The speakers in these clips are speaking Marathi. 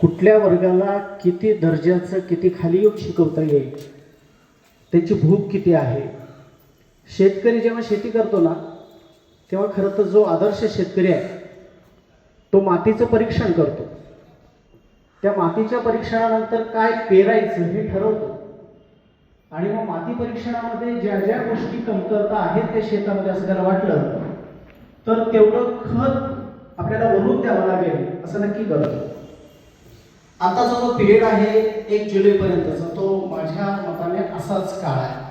कुठल्या वर्गाला किती दर्जाचं किती खाली येऊन शिकवता येईल त्याची भूक किती आहे? शेतकरी जेव्हा शेती करतो ना तेव्हा खरं तर जो आदर्श शेतकरी आहे तो मातीचं परीक्षण करतो. त्या मातीच्या परीक्षणानंतर काय पेरायचं हे ठरवतो. आणि मग माती परीक्षणामध्ये ज्या ज्या गोष्टी कमतरता आहेत त्या शेतामध्ये असं त्याला वाटलं तर तेवढं खत आपल्याला वरून द्यावं लागेल असं नक्की करतो आताचा जो पिरियड आहे एक जुलैपर्यंतचा तो माझ्या मताने असाच काळ आहे.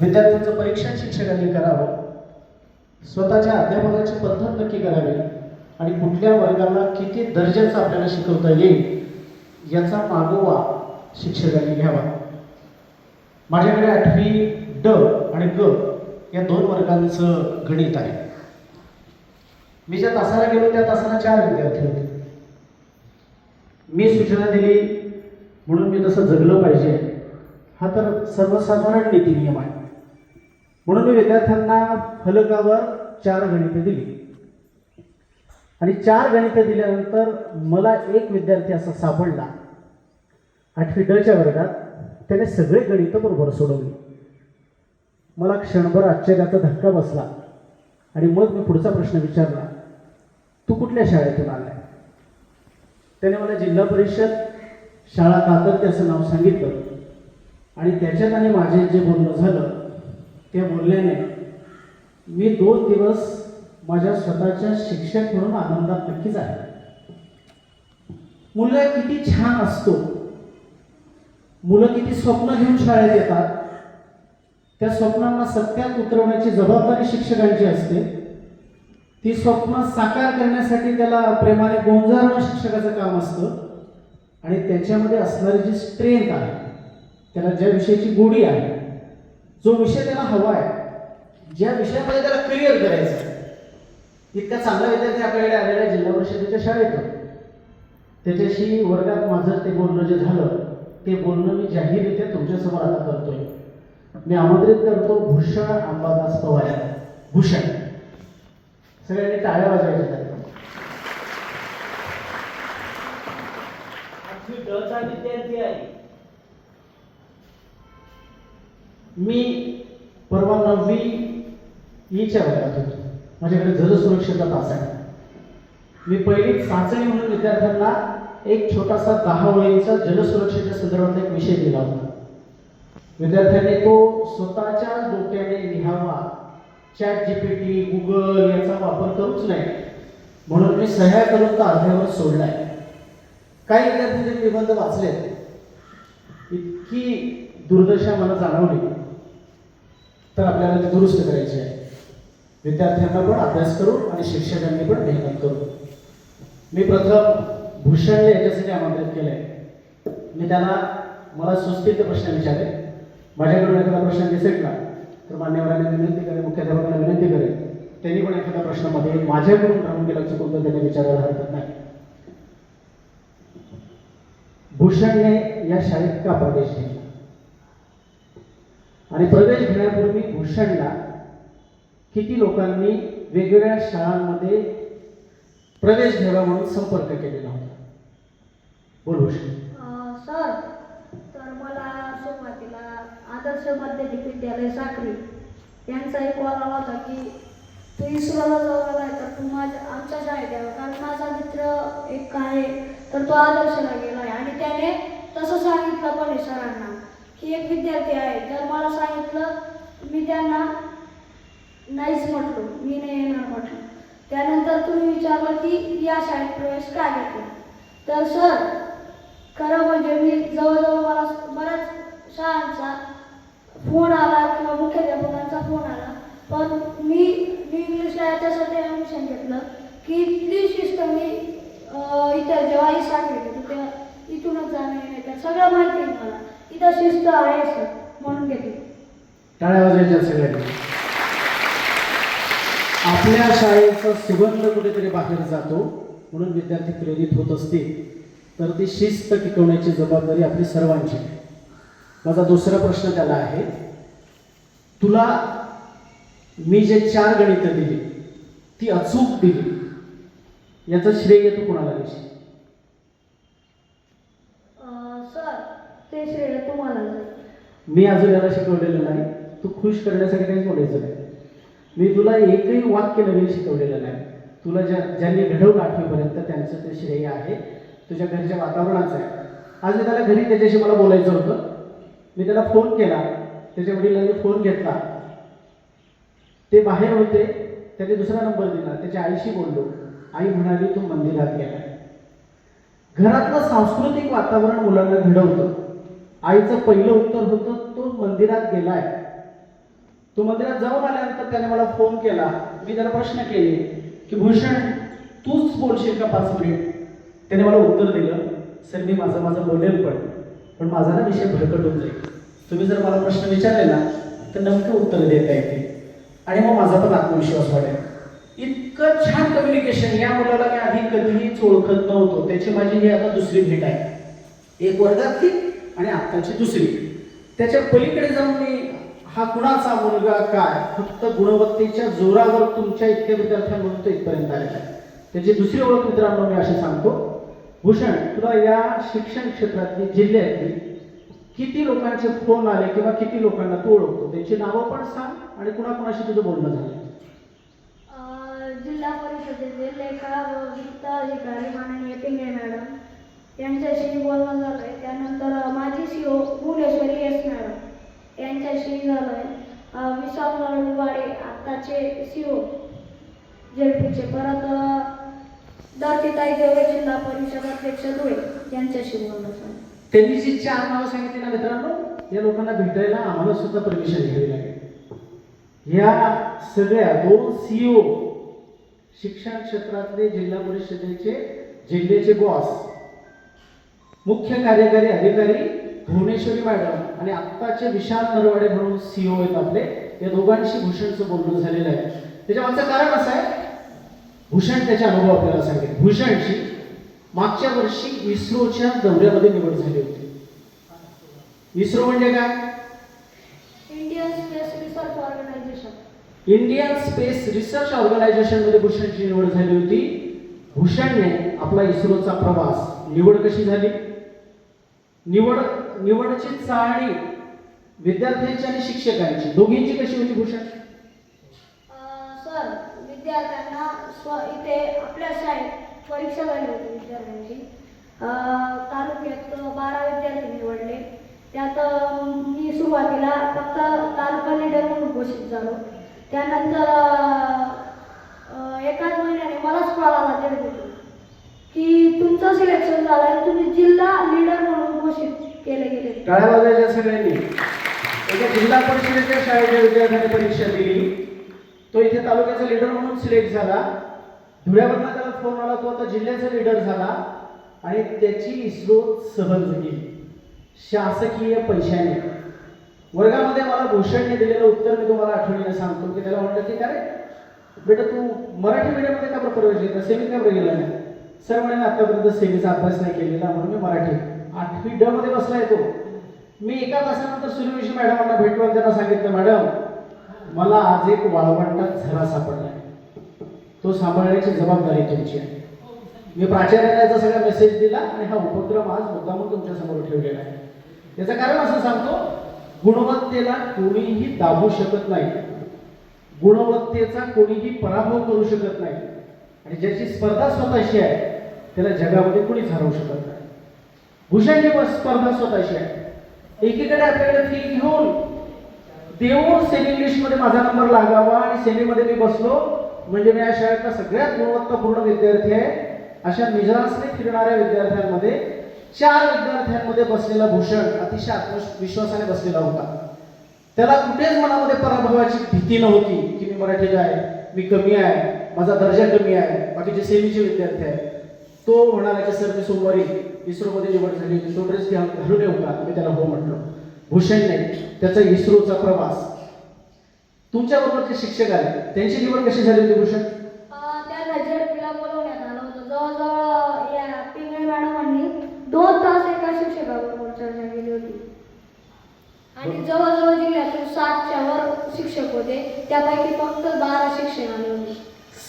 विद्यार्थ्यांचं परीक्षण शिक्षकांनी करावं. स्वतःच्या अध्यापनाची पद्धत नक्की करावी. आणि कुठल्या वर्गाला किती दर्जाचं आपल्याला शिकवता येईल याचा मागोवा शिक्षकांनी घ्यावा. माझ्याकडे आठवी ड आणि ग या दोन वर्गांचं गणित आहे. मी ज्या तासाला गेलो त्या तासाला चार विद्यार्थी होते. मी सूचना दिली म्हणून मी तसं जगलं पाहिजे. हा तर सर्वसाधारण नीती नियम आहे. म्हणून मी विद्यार्थ्यांना फलकावर चार गणितं दिली. आणि चार गणितं दिल्यानंतर मला एक विद्यार्थी असा सापडला. आठवी डच्या वर्गात त्याने सगळे गणितं बरोबर सोडवली. मला क्षणभर आश्चर्याचा धक्का बसला आणि मग मी पुढचा प्रश्न विचारला तू कुठल्या शाळेतून आलाय? त्याने मला जिल्हा परिषद शाळा कातर त्याचं नाव सांगितलं. आणि त्याच्यात आणि माझे जे बोलणं झालं त्या बोलण्याने मी दोन दिवस माझ्या स्वतःच्या शिक्षक म्हणून आनंदात नक्कीच आहे मुलगा किती छान असतो. मुलं किती स्वप्न घेऊन शाळेत येतात. त्या स्वप्नांना सत्यात उतरवण्याची जबाबदारी शिक्षकांची असते. ती स्वप्न साकार करण्यासाठी त्याला प्रेमाने गोंजारणं शिक्षकाचं काम असतं. आणि त्याच्यामध्ये असणारी जी स्ट्रेंथ आहे त्याला ज्या विषयाची गोडी आहे जो विषय त्याला हवा आहे ज्या विषयामध्ये त्याला करिअर करायचं आहे इतका चांगला विद्यार्थी आपल्याकडे आलेला जिल्हा परिषदेच्या शाळेत त्याच्याशी वर्गात माझं ते बोलणं जे झालं ते बोलणं मी जाहीररित्या तुमच्यासमोर आता करतोय. मी आमंत्रित करतो भूषण अंबादास पवार. भूषण. सगळ्यांनी टाळ्या वाजवायच्या. आठवी विद्यार्थी आहे? मी परवा नववी ईच्या वर्गात होतो माझ्याकडे जलसुरक्षेचा तास आहे. मी पहिली चाचणी म्हणून विद्यार्थ्यांना एक छोटासा दहा ओळींचा जलसुरक्षेच्या संदर्भात एक विषय दिला होता. विद्यार्थ्यांनी तो स्वतःच्या डोक्याने लिहावा. चॅट जीपीटी गुगल याचा वापर करूच नाही. म्हणून मी सह्या करून तो अर्ध्यावर सोडलाय. काही विद्यार्थ्यांचे निबंध वाचले इतकी दुर्दशा मला जाणवली. तर आपल्याला ते दुरुस्त करायची आहे. विद्यार्थ्यांना पण अभ्यास करू आणि शिक्षकांनी पण मेहनत करू मी प्रथम भूषणला याच्यासाठी आमंत्रित केलंय. मी त्याला मला सुस्थित प्रश्न विचारले. माझ्याकडून एखादा प्रश्न निसटला तर मान्यवरांना विनंती करेल मुख्याध्यापकांना विनंती करेल. त्यांनी पण एखाद्या प्रश्नामध्ये माझ्याकडून राहून गेला चुकून तर त्यांनी विचारायला हरकत नाही. भूषणने या शाळेत का प्रवेश घेतला? आणि प्रवेश घेण्यापूर्वी भूषणला किती लोकांनी वेगवेगळ्या शाळांमध्ये प्रवेश घ्यावा म्हणून संपर्क केलेला होता? बोल भूषण अं, सर तर मला सुरुवातीला आदर्श माध्यमिक विद्यालय साखरी. यांचा एक कॉल होता की तू इस्रोला जाऊन आलाय तर तू माझ्या आमच्या शाळेत यावं. कारण माझा मित्र एक आहे तर तो आदर्शला गेला आहे आणि त्याने तसं सांगितलं पण आहे सरांना की एक विद्यार्थी आहे. जर मला सांगितलं मी त्यांना नाहीच म्हटलो. मी नाही येणार म्हटलं. त्यानंतर तुम्ही विचारलं की या शाळेत प्रवेश का घेतला? तर सर खरं म्हणजे मी जवळजवळ मला बऱ्याच शाळांचा फोन आला किंवा मुख्याध्यापकांचा फोन आला. पण मी मी इंग्लिशला याच्यासाठी ॲडमिशन घेतलं. की इथली शिस्त मी इथं जेव्हा ही सांगली तर तेव्हा इथूनच जाणं येण्याचं सगळं माहिती आहे मला. इथं शिस्त आहे सर म्हणून घेतली. टाळ्या वाजवायच्या सगळ्यांनी. आपल्या शाळेचा सुगंध कुठेतरी बाहेर जातो म्हणून विद्यार्थी प्रेरित होत असतील. तर ती शिस्त टिकवण्याची जबाबदारी आपली सर्वांची आहे. माझा दुसरा प्रश्न त्याला आहे. तुला मी जे चार गणितं दिली ती अचूक दिली याचं श्रेय तू कोणाला देशील? ते श्रेय तुम्हाला. मी अजून याला शिकवलेलं नाही. तू खुश करण्यासाठी काहीच बोलायचं नाही. मी तुला एकही वाक्य नवीन शिकवलेलं नाही. तुला ज्या ज्यांनी घडवलं आठवीपर्यंत त्यांचं ते श्रेय आहे. तुझ्या घरच्या वातावरणाचं आहे. आज मी त्याला घरी त्याच्याशी मला बोलायचं होतं. मी त्याला फोन केला. त्याच्या वडिलांनी फोन घेतला. ते बाहेर होते त्याने दुसरा नंबर दिला. त्याच्या आईशी बोललो. आई म्हणाली तू मंदिरात गेला. घरातलं सांस्कृतिक वातावरण मुलांना घडवतं. आईचं पहिलं उत्तर होतं तो मंदिरात गेलाय. तो मंदिरात जाऊन आल्यानंतर त्याने मला फोन केला. मी त्याला प्रश्न केले की भूषण तूच बोलशील का पाच मिनिट? त्याने मला उत्तर दिलं सर मी माझं माझं बोलेल पण. पण माझा ना विषय भरकट होऊन जाईल. तुम्ही जर मला प्रश्न विचारले ना तर नक्की उत्तर देता येते आणि मग माझा पण आत्मविश्वास वाढेल. इतकं छान कम्युनिकेशन या मुलाला मी आधी कधीहीच ओळखत नव्हतो. त्याची माझी ही आता दुसरी भेट आहे. एक वर्गातली आणि आत्ताची दुसरी. त्याच्या पलीकडे जाऊन मी हा कुणाचा मुलगा काय? फक्त गुणवत्तेच्या जोरावर तुमच्या इतक्या विद्यार्थ्यांमधून तो इथपर्यंत आलेला आहे. त्याची दुसरी ओळख मित्रांनो मी अशी सांगतो. भूषण तुला या शिक्षण क्षेत्रातली जिल्ह्यातली किती लोकांचे फोन आले किंवा किती लोकांना तू ओळखतो त्यांची नावं पण सांग आणि कुणाकुणाशी तुझं बोलणं झालं? जिल्हा परिषदेचे लेखा व वित्त अधिकारी माननीय पिंगे मॅडम यांच्याशी बोलणं झालं आहे त्यानंतर माझी माजी C O Bhuvaneshwari S madam यांच्याशी झालं आहे विशाल वाडे आत्ताचे सी ओ जेडपीचे परत अं, देवळे जिल्हा परिषद अध्यक्ष धुळे यांच्याशी बोलणं त्यांनी जी चार नावं सांगितली ना मित्रांनो या लोकांना भेटायला आम्हाला सुद्धा परमिशन घ्यावी लागेल. या सगळ्या दोन सीओ शिक्षण क्षेत्रातले जिल्हा परिषदेचे जिल्ह्याचे बॉस मुख्य कार्यकारी अधिकारी भुवनेश्वरी मॅडम आणि आत्ताचे विशाल नरवाडे म्हणून सीओ आहेत आपले या दोघांशी भूषणचं बोलणं झालेलं आहे. त्याच्या मागचं कारण असं आहे भूषण त्याचे अनुभव आपल्याला सांगेल. भूषणची मागच्या वर्षी इस्रोच्या दौऱ्यामध्ये निवड झाली होती. इस्रो म्हणजे काय? Indian space research organisation Indian space research ऑर्गनायझेशनमध्ये भूषणची निवड झाली होती. भूषणने आपला इस्रोचा प्रवास निवड कशी झाली? निवड निवडची चाळणी विद्यार्थ्यांची आणि शिक्षकांची. दोघींची कशी होती भूषण? विद्यार्थ्यांना स्व इथे आपल्या शाळेत परीक्षा झाली होती विद्यार्थ्यांची. तालुक्यात बारा विद्यार्थी निवडले. त्यात मी सुरुवातीला फक्त तालुका लीडर म्हणून घोषित झालो. त्यानंतर एकाच महिन्याने मलाच कॉल आला जगदीतून की तुमचं सिलेक्शन झालं आहे तुम्ही जिल्हा लीडर म्हणून घोषित केले गेले. टाळ्या सगळ्यांनी. एका जिल्हा परिषदेच्या शाळेच्या विद्यार्थ्यांनी परीक्षा दिली. तो इथे तालुक्याचा लीडर म्हणून सिलेक्ट झाला. धुळ्यावरनं त्याला फोन आला तो आता जिल्ह्याचा लीडर झाला. आणि त्याची इस्रो सहल झाली. शासकीय पैशाने. वर्गामध्ये मला भूषणने दिलेलं उत्तर मी तुम्हाला आठवणीने सांगतो की त्याला म्हटलं की काय बेटा तू मराठी मीडियममध्ये का बरं प्रवेश घेतला? सेमी का बरं गेला नाही? सर म्हणे आतापर्यंत सेमीचा अभ्यास नाही केलेला म्हणून मी मराठी. आठवी ड मध्ये बसला येतो मी एका तासानंतर सूर्यवंशी मॅडमांना भेटलो आणि त्यांना सांगितलं मॅडम मला आज एक वाळवंटात झरा सापडलाय तो सांभाळण्याची जबाबदारी तुमची आहे. मी प्राचार्यांना याचा सगळा मेसेज दिला आणि हा उपक्रम आज मुद्दामून तुमच्यासमोर ठेवलेला आहे. याचं कारण असं सांगतो गुणवत्तेला कोणीही दाबू शकत नाही. गुणवत्तेचा कोणीही पराभव करू शकत नाही. आणि ज्याची स्पर्धा स्वतःशी आहे त्याला जगामध्ये कोणीच हरवू शकत नाही. भूषणची स्पर्धा स्वतःशी आहे. एकीकडे आपल्याकडे फी घेऊन देऊन सेमी इंग्लिशमध्ये माझा नंबर लागावा आणि सेमीमध्ये मी बसलो. म्हणजे मी या शाळेतला सगळ्यात गुणवत्तापूर्ण विद्यार्थी आहे. अशा निजरासने फिरणाऱ्या विद्यार्थ्यांमध्ये चार विद्यार्थ्यांमध्ये बसलेला भूषण अतिशय आत्मविश्वासाने बसलेला होता. त्याला कुठेच मनामध्ये पराभवाची भीती नव्हती की मी मराठीत आहे मी कमी आहे माझा दर्जा कमी आहे बाकीचे सेमीचे विद्यार्थी आहे तो म्हणाला की सर मी सोमवारी इस्रोमध्ये निवड झाली तो ड्रेस घालून येऊ का? मी त्याला हो म्हटलं. भूषणने त्याचा इस्रोचा प्रवास. तुमच्याबरोबर जे शिक्षक आले त्यांची निवड कशी झाली होती भूषण? अं, त्यांना झेडपीला बोलवण्यात आलं होतं. जवळजवळ या पिंगळे मॅडमांनी दोन तास एका शिक्षकाबरोबर चर्चा केली होती. आणि जवळजवळ जिल्ह्यातून सातच्या वर शिक्षक होते. त्यापैकी फक्त बारा शिक्षक आले होते.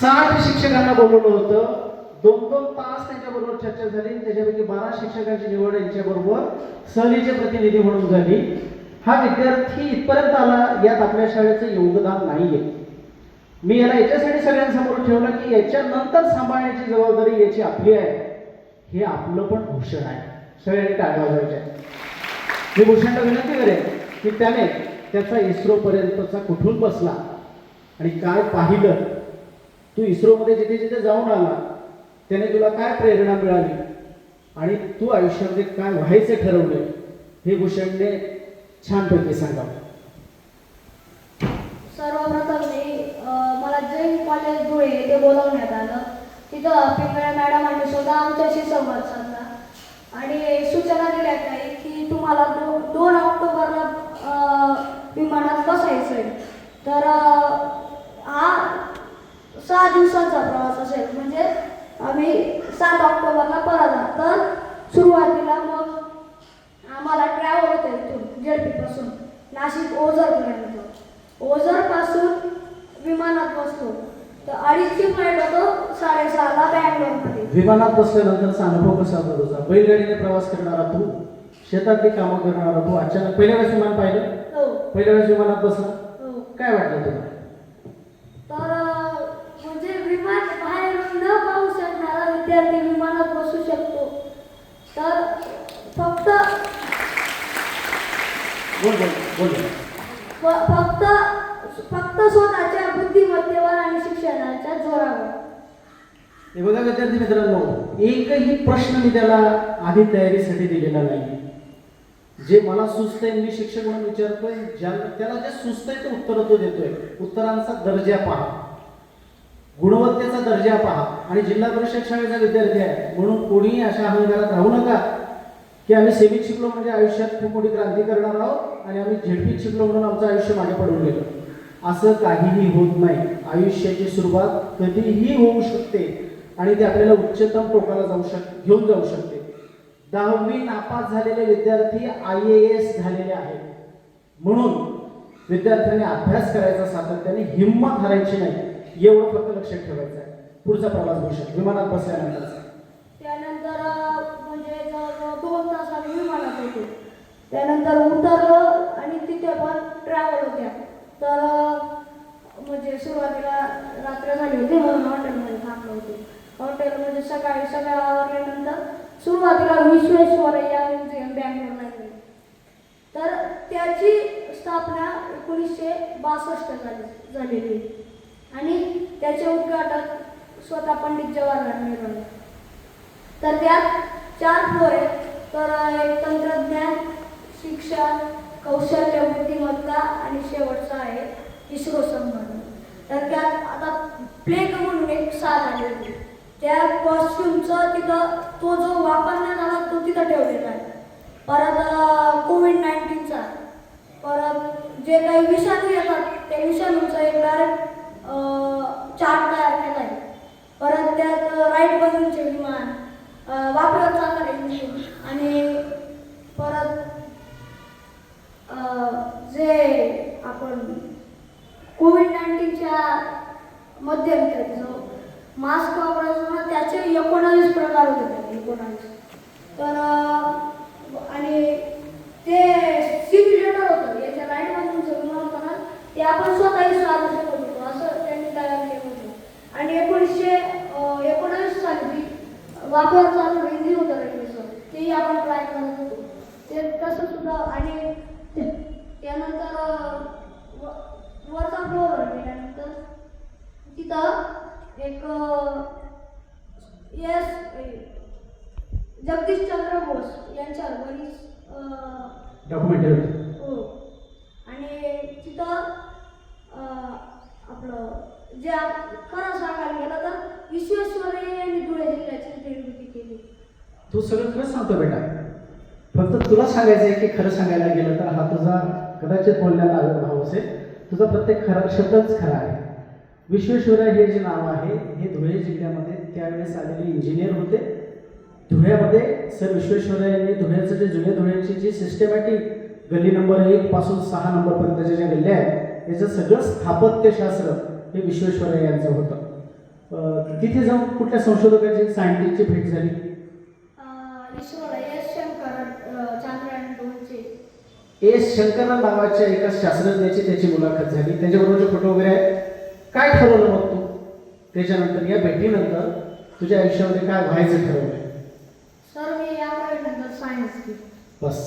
साठ शिक्षकांना बोलवलं होतं. दोन दोन तास त्यांच्याबरोबर चर्चा झाली. त्याच्यापैकी बारा शिक्षकांची निवड यांच्याबरोबर सहलीचे प्रतिनिधी म्हणून झाली. हा विद्यार्थी इथपर्यंत आला यात आपल्या शाळेचं योगदान नाहीये. मी याला याच्यासाठी सगळ्यांसमोर ठेवलं की याच्यानंतर सांभाळण्याची जबाबदारी याची आपली आहे. हे आपलं पण भूषण आहे. सगळ्यांनी टाळ्या वाजवायच्या. मी भूषणला विनंती करेन की त्याने त्याचा इस्रोपर्यंतचा कुठून बसला आणि काय पाहिलं? तू इस्रोमध्ये जिथे जिथे जाऊन आला त्याने तुला काय प्रेरणा मिळाली? आणि तू आयुष्यामध्ये काय व्हायचे ठरवले हे भूषणने छानपैकी सांगावं. सर्वप्रथम मी मला जैन कॉलेज धुळे येथे बोलावण्यात आलं तिथं पिंगळे मॅडमांनी सुद्धा आमच्याशी संवाद साधला. आणि सूचना दिल्या काही की तुम्हाला दोन ऑक्टोबर अं, विमानात बसायचं आहे तर अं, हा सहा दिवसांचा प्रवास असेल म्हणजे आम्ही सात ऑक्टोबरला परत आलो. तर सुरुवातीला मग आम्हाला ट्रॅव्हल होतं इथून जेडपीपासून नाशिक ओझरपर्यंत ओझरपासून विमानात बसलो तर अडीचशे फ्लाईट होतो साडेसहाला बँगलोरमध्ये विमानात बसल्यानंतरचा अनुभव कसा होता तुझा? बैलगाडीने प्रवास करणारा तू शेतातली कामं करणारा तू अचानक पहिल्या वेळेस विमान पाहिलं? हो. पहिल्या वेळेस विमानात बसला? हो. काय वाटलं तुला? तर म्हणजे विमान बाहेर न पाहू शकणारा विद्यार्थी विमानात बसू शकतो. तर फक्त फक्त फक्त स्वतःच्या बुद्धिमत्तेवर आणि शिक्षणाच्या जोरावर. हे बघा विद्यार्थी मित्रांनो एकही प्रश्न मी त्याला आधी तयारीसाठी दिलेला नाही. जे मला सुचतंय मी शिक्षक म्हणून विचारतोय ज्या त्याला जे सुचतंय ते उत्तर तो देतोय. उत्तरांचा दर्जा पहा. गुणवत्तेचा दर्जा पहा. आणि जिल्हा परिषद शाळेचा विद्यार्थी आहे. म्हणून कोणीही अशा अहंकारात राहू नका की आम्ही सेमीत शिकलो म्हणजे आयुष्यात खूप मोठी क्रांती करणार आहोत आणि आम्ही झेडपीत शिकलो म्हणून आमचं आयुष्य मागे पडून गेलं. असं काहीही होत नाही. आयुष्याची सुरुवात कधीही होऊ शकते. आणि ते आपल्याला उच्चतम टोकाला जाऊ शक घेऊन जाऊ शकते. दहावी नापास झालेले विद्यार्थी आय ए एस झालेले आहेत. म्हणून विद्यार्थ्यांनी अभ्यास करायचा सातत्याने हिंमत हरायची नाही. एवढं फक्त लक्षात ठेवायचं आहे. पुढचा प्रवास होऊ शकतो विमानात बसल्यानंतरचा त्यानंतर म्हणजे दोन तास आम्ही विमानात होतो. त्यानंतर उतरलो आणि तिथे पण ट्रॅव्हल होत्या. तर म्हणजे सुरुवातीला रात्र झाली होती म्हणून हॉटेलमध्ये थांबलो होतो. हॉटेलमध्ये सकाळी सगळं आवरल्यानंतर सुरुवातीला विश्वेश्वरय्या म्युझियम बँगलोरला गेले. तर त्याची स्थापना एकोणीसशे बासष्ट झाली झालेली. आणि त्याचे उद्घाटक स्वतः पंडित जवाहरलाल नेहरू. तर त्यात चार फ्लोर आहेत. तर एक तंत्रज्ञान शिक्षण कौशल्य बुद्धिमत्ता आणि शेवटचा आहे इस्रो संबंध. तर त्यात आता प्लेग म्हणून एक साथ आली होती त्या कॉस्ट्युमचा तिथं तो जो वापरण्यात आला तो तिथं ठेवलेला आहे. परत कोविड नाईन्टीनचा परत जे काही विषाणू येतात त्या विषाणूचा एक डायरेक्ट चार्ट तयार केला आहे परत त्यात राईट बंधूंचे विमान अं, वापरत चालणारे इंजिन आणि परत अं, जे आपण कोविड नाईन्टीनच्या मध्यंतरी जो मास्क वापरायचो ना त्याचे एकोणावीस प्रकार होते त्याचे एकोणावीस तर अं, आणि ते सिम्युलेटर होतं याच्या लाइट बंधूंचं विमान होतं ना ते आपण स्वतःही चालू शकत होतो असं त्यांनी तयार केलं होतं आणि एकोणीसशे अं, एकोणावीस साली वापर चालू हिंदी होतं रेल्वेचं तेही आपण ट्राय करत होतो. ते तसं सुद्धा आणि त्यानंतर वरचा फ्लोअर गेल्यानंतर तिथं एक एस जगदीशचंद्र बोस यांच्यावर बरीच डॉक्युमेंटरी हो. आणि तिथं आपलं ज्या खरं सांगायला गेलं तर विश्वेश्वरय्या यांनी धुळे जिल्ह्याची निर्मिती केली. तू सगळं खरंच सांगतो बेटा. फक्त तुला सांगायचं आहे की खरं सांगायला गेलं तर हा तुझा कदाचित बोलण्याचा आविर्भाव असेल. तुझा प्रत्येक खरा शब्दच खरा आहे. विश्वेश्वरय्या हे जे नाव आहे हे धुळे जिल्ह्यामध्ये त्यावेळेस आलेले इंजिनियर होते. धुळ्यामध्ये सर विश्वेश्वरय्या यांनी धुळ्याचं जे जुन्या धुळ्याची जी सिस्टमॅटिक गल्ली नंबर एक पासून सहा नंबरपर्यंतच्या ज्या गल्ल्या आहेत याचं सगळं स्थापत्यशास्त्र हे विश्वेश्वरय्या यांचं होतं. तिथे जाऊन कुठल्या संशोधकाची सायंटिस्टची भेट झाली? एस शंकर अं, चांद्रयान दोनचे. एस शंकरन नावाच्या एका शास्त्रज्ञाची त्याची मुलाखत झाली. त्याच्याबरोबरचे फोटो वगैरे आहेत काय ठरवलं मग तू? त्याच्यानंतर या भेटीनंतर तुझ्या आयुष्यामध्ये काय व्हायचं ठरवलं सर मी अकरावीनंतर सायन्स केली बस.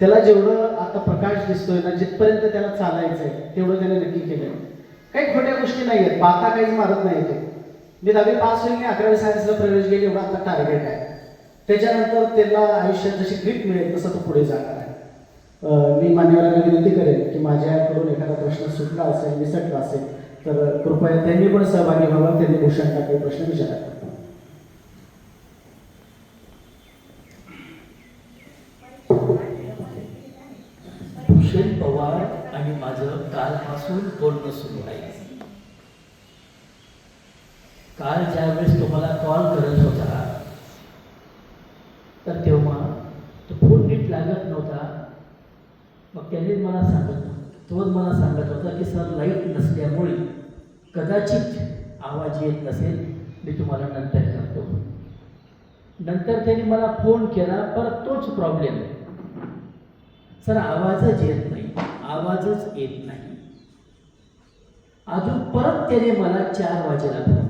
त्याला जेवढं आता प्रकाश दिसतोय ना जिथपर्यंत त्याला चालायचं आहे तेवढं त्याने नक्की केलं काही खोट्या गोष्टी नाही आहेत. पाहता काहीच मारत नाही ते. मी दहावी पास होईल मी अकरावी सायन्सला प्रवेश गेले एवढा आता टार्गेट आहे. त्याच्यानंतर त्याला आयुष्यात जशी ग्रीप मिळेल तसं तो पुढे जाणार आहे. मी मान्यवरांना विनंती करेन की माझ्याकडून एखादा प्रश्न सुटला असेल निसटला असेल तर कृपया त्यांनी पण सहभागी व्हावं त्यांनी भूषण काही प्रश्न विचारावे भूषण पवार आणि माझं कालपासून बोलणं सुरू आहे काल ज्यावेळेस तुम्हाला कॉल करत होता तर तेव्हा तो फोन नीट लागत नव्हता. मग त्याने मला सांगत तोच मला सांगत होता की सर लाइट नसल्यामुळे कदाचित आवाज येत नसेल मी तुम्हाला नंतर करतो. नंतर त्याने मला फोन केला परत तोच प्रॉब्लेम सर आवाजच येत नाही आवाजच येत नाही. अजून परत त्याने मला चार वाजेला फोन